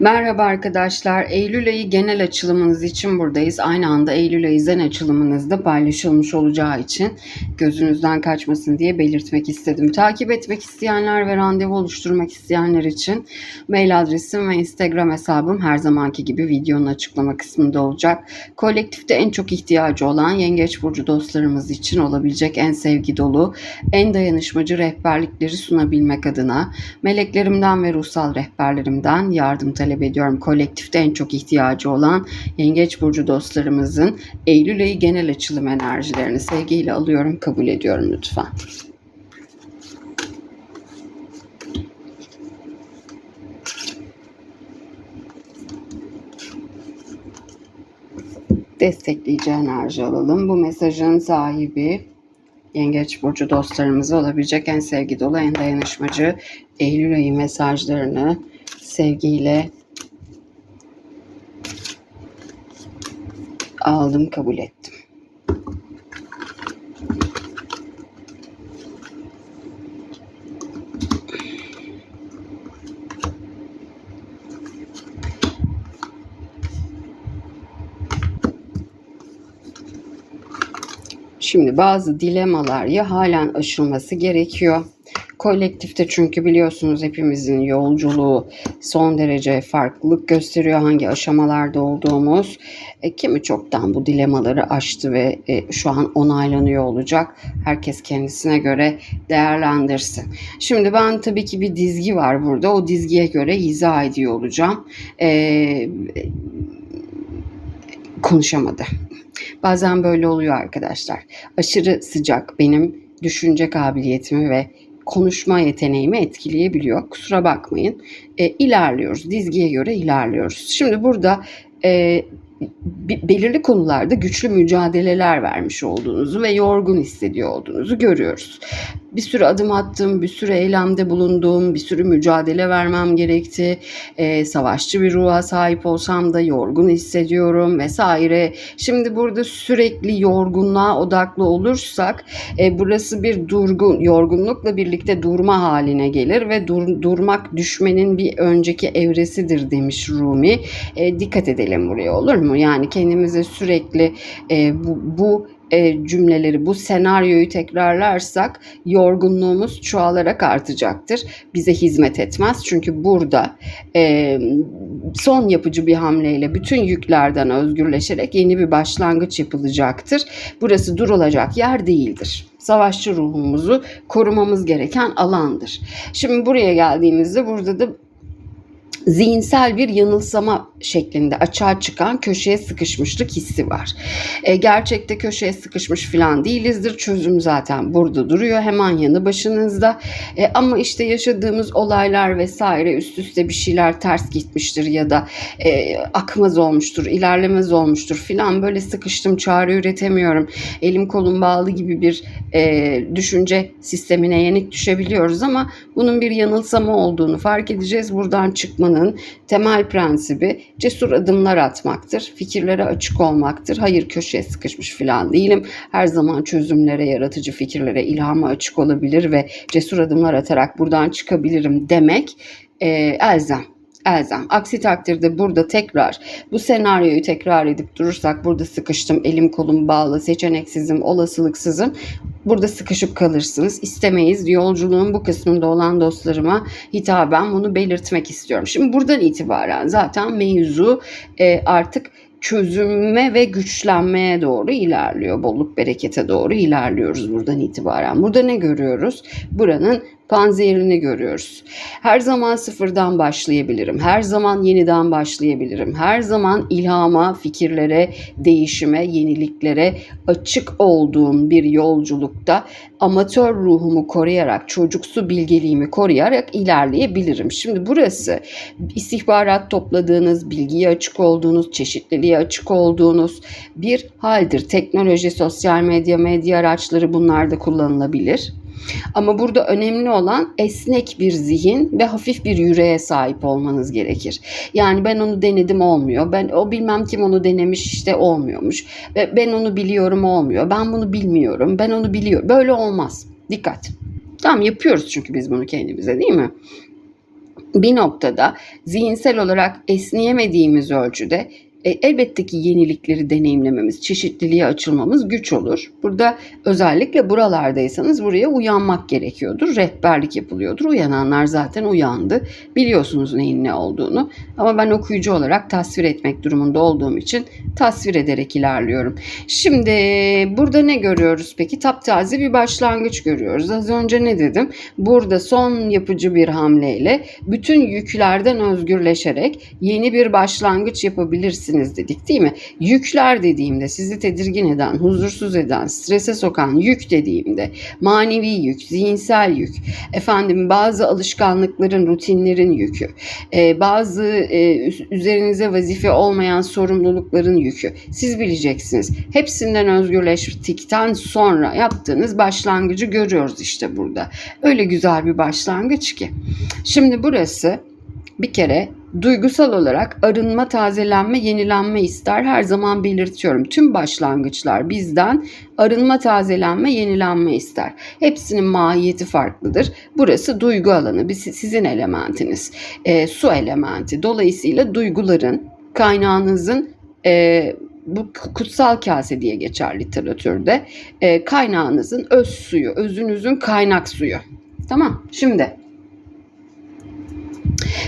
Merhaba arkadaşlar. Eylül ayı genel açılımınız için buradayız. Aynı anda Eylül ayı zen açılımınızda paylaşılmış olacağı için gözünüzden kaçmasın diye belirtmek istedim. Takip etmek isteyenler ve randevu oluşturmak isteyenler için mail adresim ve Instagram hesabım her zamanki gibi videonun açıklama kısmında olacak. Kolektifte en çok ihtiyacı olan Yengeç Burcu dostlarımız için olabilecek en sevgi dolu, en dayanışmacı rehberlikleri sunabilmek adına meleklerimden ve ruhsal rehberlerimden yardım talep ediyorum. Kolektifte en çok ihtiyacı olan Yengeç Burcu dostlarımızın Eylül ayı genel açılım enerjilerini sevgiyle alıyorum, kabul ediyorum lütfen. Destekleyici enerji alalım. Bu mesajın sahibi Yengeç Burcu dostlarımız olabilecek en sevgi dolu, en dayanışmacı Eylül ayı mesajlarını sevgiyle aldım, kabul ettim. Şimdi bazı dilemalar ya halen aşılması gerekiyor. Kolektifte çünkü biliyorsunuz hepimizin yolculuğu son derece farklılık gösteriyor hangi aşamalarda olduğumuz. E, kimi çoktan bu dilemaları aştı ve e, şu an onaylanıyor olacak. Herkes kendisine göre değerlendirsin. Şimdi ben tabii ki bir dizgi var burada. O dizgiye göre izah ediyor olacağım. E, konuşamadı. Bazen böyle oluyor arkadaşlar. Aşırı sıcak benim düşünce kabiliyetimi ve konuşma yeteneğimi etkileyebiliyor. Kusura bakmayın. E, ilerliyoruz. Dizgiye göre ilerliyoruz. Şimdi burada e, belirli konularda güçlü mücadeleler vermiş olduğunuzu ve yorgun hissediyor olduğunuzu görüyoruz. Bir sürü adım attım, bir sürü eylemde bulundum, bir sürü mücadele vermem gerekti. Ee, savaşçı bir ruha sahip olsam da yorgun hissediyorum vesaire. Şimdi burada sürekli yorgunluğa odaklı olursak e, burası bir durgun, yorgunlukla birlikte durma haline gelir ve dur, durmak düşmenin bir önceki evresidir demiş Rumi. E, dikkat edelim buraya olur mu? Yani kendimize sürekli e, bu, bu e, cümleleri, bu senaryoyu tekrarlarsak yorgunluğumuz çoğalarak artacaktır. Bize hizmet etmez. Çünkü burada e, son yapıcı bir hamleyle bütün yüklerden özgürleşerek yeni bir başlangıç yapılacaktır. Burası durulacak yer değildir savaşçı ruhumuzu korumamız gereken alandır. Şimdi buraya geldiğimizde burada da zihinsel bir yanılsama şeklinde açığa çıkan köşeye sıkışmışlık hissi var. E, gerçekte köşeye sıkışmış falan değilizdir. Çözüm zaten burada duruyor. Hemen yanı başınızda. E, ama işte yaşadığımız olaylar vesaire üst üste bir şeyler ters gitmiştir ya da e, akmaz olmuştur, ilerlemez olmuştur filan böyle sıkıştım, çare üretemiyorum. Elim kolum bağlı gibi bir e, düşünce sistemine yenik düşebiliyoruz ama bunun bir yanılsama olduğunu fark edeceğiz. Buradan çıkmanın temel prensibi cesur adımlar atmaktır. Fikirlere açık olmaktır. Hayır köşeye sıkışmış falan değilim. Her zaman çözümlere, yaratıcı fikirlere, ilhama açık olabilir ve cesur adımlar atarak buradan çıkabilirim demek e, elzem elzem. Aksi takdirde burada tekrar bu senaryoyu tekrar edip durursak burada sıkıştım, elim kolum bağlı, seçeneksizim, olasılıksızım. Burada sıkışıp kalırsınız. İstemeyiz. Yolculuğun bu kısmında olan dostlarıma hitaben bunu belirtmek istiyorum. Şimdi buradan itibaren zaten mevzu e, artık çözüme ve güçlenmeye doğru ilerliyor. Bolluk berekete doğru ilerliyoruz buradan itibaren. Burada ne görüyoruz? Buranın panzehirini görüyoruz. Her zaman sıfırdan başlayabilirim. Her zaman yeniden başlayabilirim. Her zaman ilhama, fikirlere, değişime, yeniliklere açık olduğum bir yolculukta amatör ruhumu koruyarak, çocuksu bilgeliğimi koruyarak ilerleyebilirim. Şimdi burası istihbarat topladığınız, bilgiye açık olduğunuz, çeşitliliğe açık olduğunuz bir haldir. Teknoloji, sosyal medya, medya araçları bunlar da kullanılabilir. Ama burada önemli olan esnek bir zihin ve hafif bir yüreğe sahip olmanız gerekir. Yani ben onu denedim olmuyor. Ben o bilmem kim onu denemiş işte olmuyormuş. Ve ben onu biliyorum olmuyor. Ben bunu bilmiyorum. Ben onu biliyorum. Böyle olmaz. Dikkat. Tamam yapıyoruz çünkü biz bunu kendimize değil mi? bir noktada zihinsel olarak esneyemediğimiz ölçüde e, elbette ki yenilikleri deneyimlememiz, çeşitliliğe açılmamız güç olur. Burada özellikle buralardaysanız buraya uyanmak gerekiyordur. Rehberlik yapılıyordur. Uyananlar zaten uyandı. Biliyorsunuz neyin ne olduğunu. Ama ben okuyucu olarak tasvir etmek durumunda olduğum için tasvir ederek ilerliyorum. Şimdi burada ne görüyoruz peki? Taptaze bir başlangıç görüyoruz. Az önce ne dedim? Burada son yapıcı bir hamleyle bütün yüklerden özgürleşerek yeni bir başlangıç yapabilirsiniz dedik değil mi? Yükler dediğimde sizi tedirgin eden, huzursuz eden, strese sokan yük dediğimde manevi yük, zihinsel yük, efendim bazı alışkanlıkların, rutinlerin yükü, e, bazı e, üzerinize vazife olmayan sorumlulukların yükü. Siz bileceksiniz. Hepsinden özgürleştikten sonra yaptığınız başlangıcı görüyoruz işte burada. Öyle güzel bir başlangıç ki. Şimdi burası bir kere duygusal olarak arınma, tazelenme, yenilenme ister. Her zaman belirtiyorum. Tüm başlangıçlar bizden arınma, tazelenme, yenilenme ister. Hepsinin mahiyeti farklıdır. Burası duygu alanı. Sizin elementiniz. E, su elementi. Dolayısıyla duyguların, kaynağınızın e, bu kutsal kase diye geçer literatürde. E, kaynağınızın öz suyu, özünüzün kaynak suyu. Tamam. Şimdi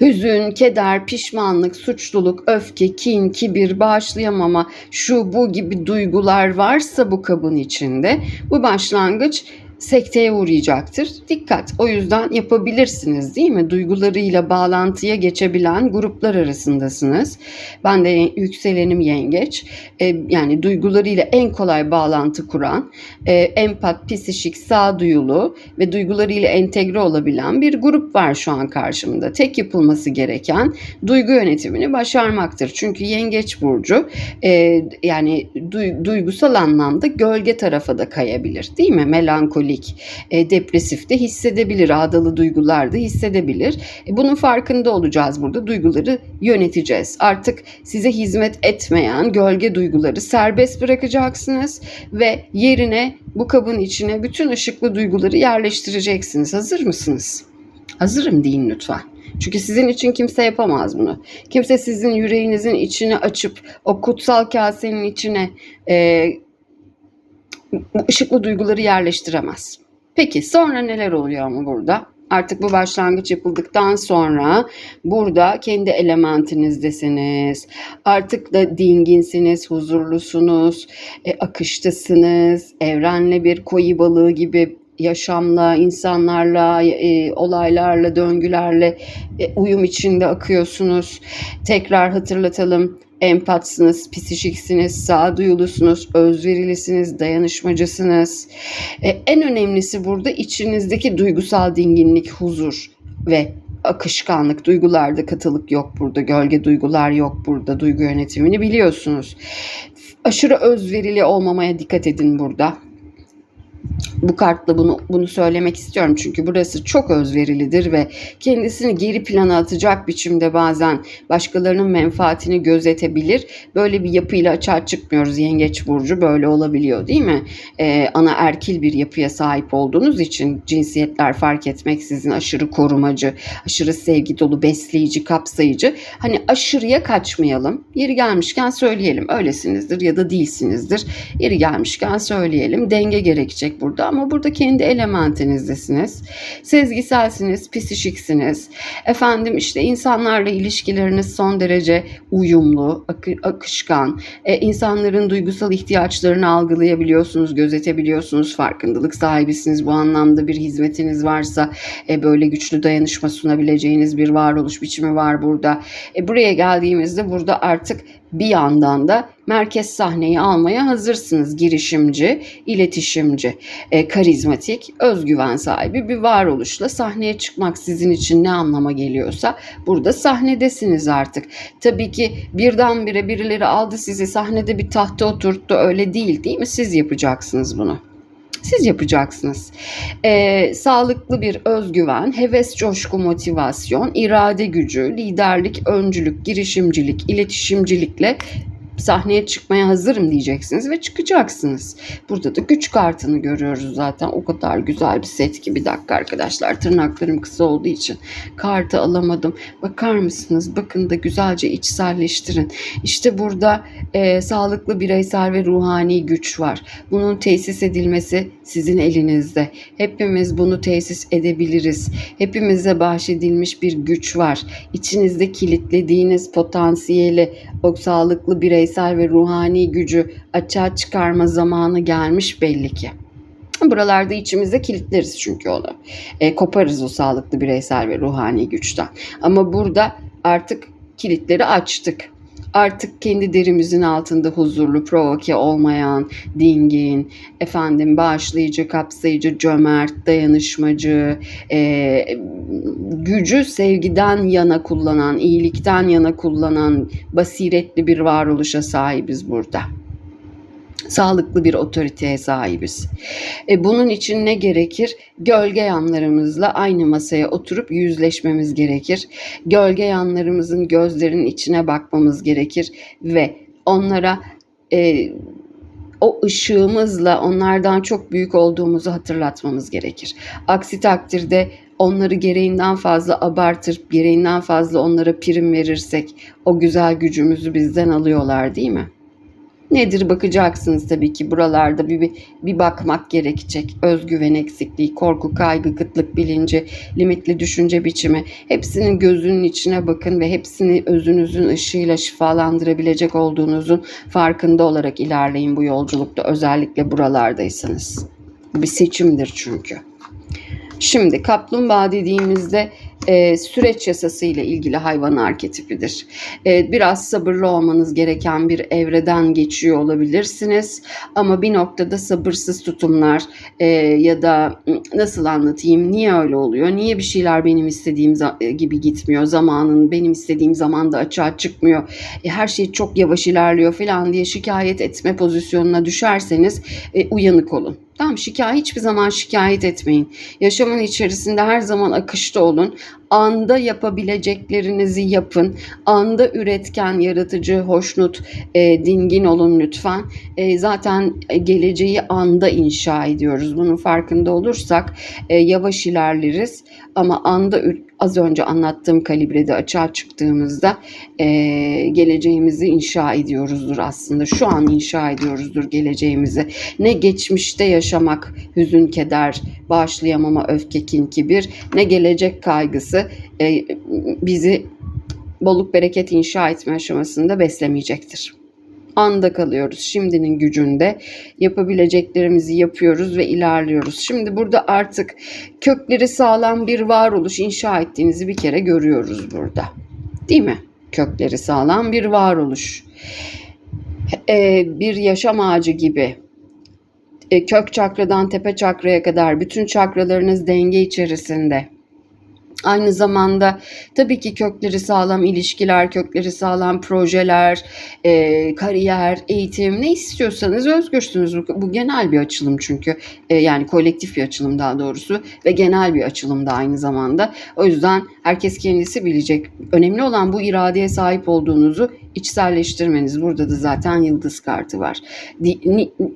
Hüzün, keder, pişmanlık, suçluluk, öfke, kin, kibir, bağışlayamama, şu bu gibi duygular varsa bu kabın içinde bu başlangıç sekteye uğrayacaktır. Dikkat o yüzden yapabilirsiniz değil mi? Duygularıyla bağlantıya geçebilen gruplar arasındasınız. Ben de yükselenim yengeç. E, yani duygularıyla en kolay bağlantı kuran, e, empat, psişik, sağduyulu ve duygularıyla entegre olabilen bir grup var şu an karşımda. Tek yapılması gereken duygu yönetimini başarmaktır. Çünkü yengeç burcu e, yani du, duygusal anlamda gölge tarafa da kayabilir değil mi? Melankoli melankolik, e, depresif de hissedebilir, ağdalı duygular da hissedebilir. E, bunun farkında olacağız burada. Duyguları yöneteceğiz. Artık size hizmet etmeyen gölge duyguları serbest bırakacaksınız ve yerine bu kabın içine bütün ışıklı duyguları yerleştireceksiniz. Hazır mısınız? Hazırım deyin lütfen. Çünkü sizin için kimse yapamaz bunu. Kimse sizin yüreğinizin içini açıp o kutsal kasenin içine e, ışıklı duyguları yerleştiremez. Peki sonra neler oluyor mu burada? Artık bu başlangıç yapıldıktan sonra burada kendi elementinizdesiniz. Artık da dinginsiniz, huzurlusunuz, e, akıştasınız, evrenle bir koyu balığı gibi yaşamla, insanlarla, e, olaylarla, döngülerle e, uyum içinde akıyorsunuz. Tekrar hatırlatalım empatsınız, psişiksiniz, sağduyulusunuz, özverilisiniz, dayanışmacısınız. E, en önemlisi burada içinizdeki duygusal dinginlik, huzur ve akışkanlık, duygularda katılık yok burada, gölge duygular yok burada, duygu yönetimini biliyorsunuz. Aşırı özverili olmamaya dikkat edin burada bu kartla bunu bunu söylemek istiyorum çünkü burası çok özverilidir ve kendisini geri plana atacak biçimde bazen başkalarının menfaatini gözetebilir. Böyle bir yapıyla açığa çıkmıyoruz yengeç burcu böyle olabiliyor değil mi? Ee, ana erkil bir yapıya sahip olduğunuz için cinsiyetler fark etmeksizin aşırı korumacı, aşırı sevgi dolu, besleyici, kapsayıcı. Hani aşırıya kaçmayalım. Yeri gelmişken söyleyelim. Öylesinizdir ya da değilsinizdir. Yeri gelmişken söyleyelim. Denge gerekecek burada ama burada kendi elementinizdesiniz. Sezgiselsiniz, psişiksiniz. Efendim işte insanlarla ilişkileriniz son derece uyumlu, akışkan. E, insanların duygusal ihtiyaçlarını algılayabiliyorsunuz, gözetebiliyorsunuz, farkındalık sahibisiniz. Bu anlamda bir hizmetiniz varsa e, böyle güçlü dayanışma sunabileceğiniz bir varoluş biçimi var burada. E, buraya geldiğimizde burada artık bir yandan da merkez sahneyi almaya hazırsınız. Girişimci, iletişimci, e, karizmatik, özgüven sahibi bir varoluşla sahneye çıkmak sizin için ne anlama geliyorsa burada sahnedesiniz artık. Tabii ki birdenbire birileri aldı sizi sahnede bir tahta oturttu öyle değil değil mi? Siz yapacaksınız bunu siz yapacaksınız. Ee, sağlıklı bir özgüven, heves, coşku, motivasyon, irade gücü, liderlik, öncülük, girişimcilik, iletişimcilikle sahneye çıkmaya hazırım diyeceksiniz ve çıkacaksınız. Burada da güç kartını görüyoruz zaten. O kadar güzel bir set ki bir dakika arkadaşlar. Tırnaklarım kısa olduğu için kartı alamadım. Bakar mısınız? Bakın da güzelce içselleştirin. İşte burada e, sağlıklı bireysel ve ruhani güç var. Bunun tesis edilmesi sizin elinizde. Hepimiz bunu tesis edebiliriz. Hepimize bahşedilmiş bir güç var. İçinizde kilitlediğiniz potansiyeli, o sağlıklı bireysel ve ruhani gücü açığa çıkarma zamanı gelmiş belli ki. Buralarda içimizde kilitleriz çünkü onu. E, koparız o sağlıklı bireysel ve ruhani güçten. Ama burada artık kilitleri açtık. Artık kendi derimizin altında huzurlu, provoke olmayan, dingin, efendim bağışlayıcı, kapsayıcı, cömert, dayanışmacı, e, gücü sevgiden yana kullanan, iyilikten yana kullanan, basiretli bir varoluşa sahibiz burada sağlıklı bir otoriteye sahibiz. E, bunun için ne gerekir? Gölge yanlarımızla aynı masaya oturup yüzleşmemiz gerekir. Gölge yanlarımızın gözlerinin içine bakmamız gerekir ve onlara e, o ışığımızla onlardan çok büyük olduğumuzu hatırlatmamız gerekir. Aksi takdirde onları gereğinden fazla abartır, gereğinden fazla onlara prim verirsek o güzel gücümüzü bizden alıyorlar değil mi? Nedir bakacaksınız tabii ki buralarda bir, bir, bakmak gerekecek. Özgüven eksikliği, korku, kaygı, kıtlık bilinci, limitli düşünce biçimi hepsinin gözünün içine bakın ve hepsini özünüzün ışığıyla şifalandırabilecek olduğunuzun farkında olarak ilerleyin bu yolculukta özellikle buralardaysanız. Bir seçimdir çünkü. Şimdi kaplumbağa dediğimizde e, süreç yasası ile ilgili hayvan arketipidir. E, biraz sabırlı olmanız gereken bir evreden geçiyor olabilirsiniz. Ama bir noktada sabırsız tutumlar e, ya da nasıl anlatayım niye öyle oluyor? Niye bir şeyler benim istediğim gibi gitmiyor? Zamanın benim istediğim zamanda açığa çıkmıyor. E, her şey çok yavaş ilerliyor falan diye şikayet etme pozisyonuna düşerseniz e, uyanık olun. Tamam şikayet hiçbir zaman şikayet etmeyin. Yaşamın içerisinde her zaman akışta olun. Anda yapabileceklerinizi yapın. Anda üretken, yaratıcı, hoşnut, e, dingin olun lütfen. E, zaten geleceği anda inşa ediyoruz. Bunun farkında olursak e, yavaş ilerleriz. Ama anda az önce anlattığım kalibrede açığa çıktığımızda e, geleceğimizi inşa ediyoruzdur aslında. Şu an inşa ediyoruzdur geleceğimizi. Ne geçmişte yaşamak, hüzün, keder, bağışlayamama, öfke, kin, kibir, ne gelecek kaygısı e, bizi bolluk bereket inşa etme aşamasında beslemeyecektir anda kalıyoruz. Şimdinin gücünde yapabileceklerimizi yapıyoruz ve ilerliyoruz. Şimdi burada artık kökleri sağlam bir varoluş inşa ettiğinizi bir kere görüyoruz burada. Değil mi? Kökleri sağlam bir varoluş. Ee, bir yaşam ağacı gibi e, kök çakradan tepe çakraya kadar bütün çakralarınız denge içerisinde Aynı zamanda tabii ki kökleri sağlam ilişkiler, kökleri sağlam projeler, e, kariyer, eğitim ne istiyorsanız özgürsünüz. Bu, bu genel bir açılım çünkü e, yani kolektif bir açılım daha doğrusu ve genel bir açılım da aynı zamanda. O yüzden herkes kendisi bilecek. Önemli olan bu iradeye sahip olduğunuzu içselleştirmeniz. Burada da zaten yıldız kartı var.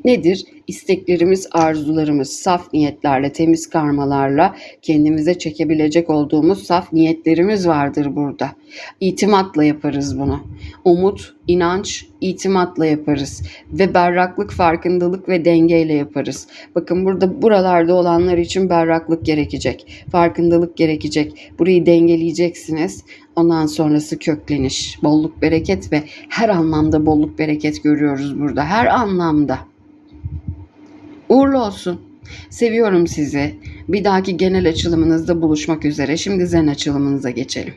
Nedir? İsteklerimiz, arzularımız saf niyetlerle, temiz karmalarla kendimize çekebilecek olduğumuz saf niyetlerimiz vardır burada. İtimatla yaparız bunu. Umut, inanç, itimatla yaparız ve berraklık, farkındalık ve dengeyle yaparız. Bakın burada buralarda olanlar için berraklık gerekecek, farkındalık gerekecek. Burayı dengeleyeceksiniz. Ondan sonrası kökleniş, bolluk, bereket ve her anlamda bolluk, bereket görüyoruz burada. Her anlamda. Uğurlu olsun. Seviyorum sizi. Bir dahaki genel açılımınızda buluşmak üzere. Şimdi zen açılımınıza geçelim.